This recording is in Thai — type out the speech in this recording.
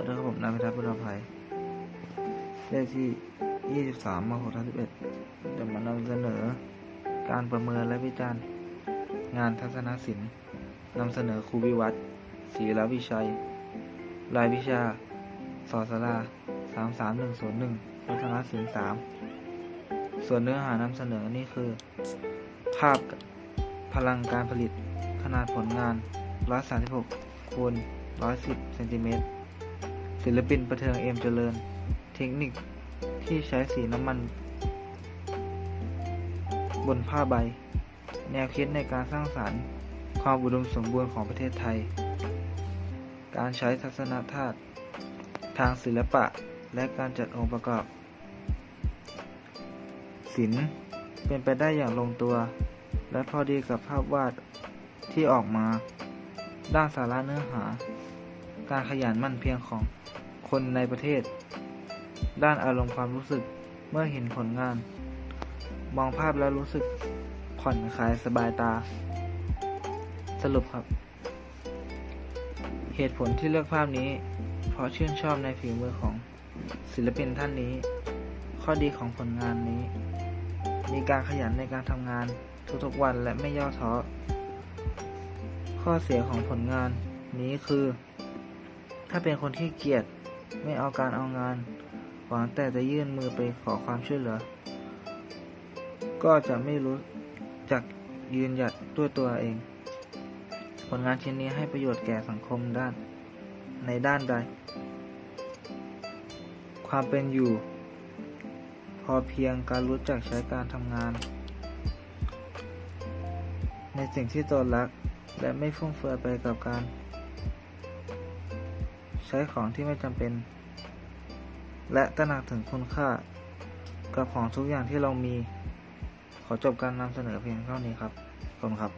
วัสดีครับผมนายพิทักษ์พุทธภัยเลขที่ 23มา6ทับ11จะมานำเสนอ การประเมินและวิจารณ์ งานทัศนศิลป์นำเสนอครูวิวัฒน์ศรีรวิชัย รายวิชา สอสลา33101ทัศนศิลป์3ส่วนเนื้อหานำเสนอนี่คือ ภาพพลังการผลิตขนาดผลงาน 136คูณ110เซนติเมตร ศิลปินประเทืองเอมเจริญ เทคนิคที่ใช้สีน้ำมัน บนผ้าใบ แนวคิดในการสร้างสารรค์ความอุดมสมบูรณ์ของประเทศไทย การใช้ทัศนธาตุทางศิลปะและการจัดองค์ประกอบ ศิลป์เป็นไปได้อย่างลงตัว และพอดีกับภาพวาดที่ออกมา ด้านสาระเนื้อหา การขยันมั่นเพียรของคนในประเทศ ด้านอารมณ์ความรู้สึกเมื่อเห็นผลงาน มองภาพแล้วรู้สึกผ่อนคลายสบายตา สรุปครับ เหตุผลที่เลือกภาพนี้ เพราะชื่นชอบในฝีมือของศิลปินท่านนี้ ข้อดีของผลงานนี้ มีการขยันในการทำงานทุกๆวันและไม่ย่อท้อข้อเสียของผลงานนี้คือ ถ้าเป็นคนที่เกียจไม่เอาการเอางาน หวังแต่จะยื่นมือไปขอความช่วยเหลือ ก็จะไม่รู้จักยืนหยัดด้วยตัวเอง ผลงานชิ้นนี้ให้ประโยชน์แก่สังคมด้าน ในด้านใด ความเป็นอยู่ พอเพียงการรู้จักใช้การทำงาน ในสิ่งที่ตนรัก และไม่ฟุ่มเฟือยไปกับการ ใช้ของที่ไม่จำเป็น และตระหนักถึงคุณค่า กับของทุกอย่างที่เรามี ขอจบการนำเสนอเพียงเท่านี้ครับขอบคุณครับ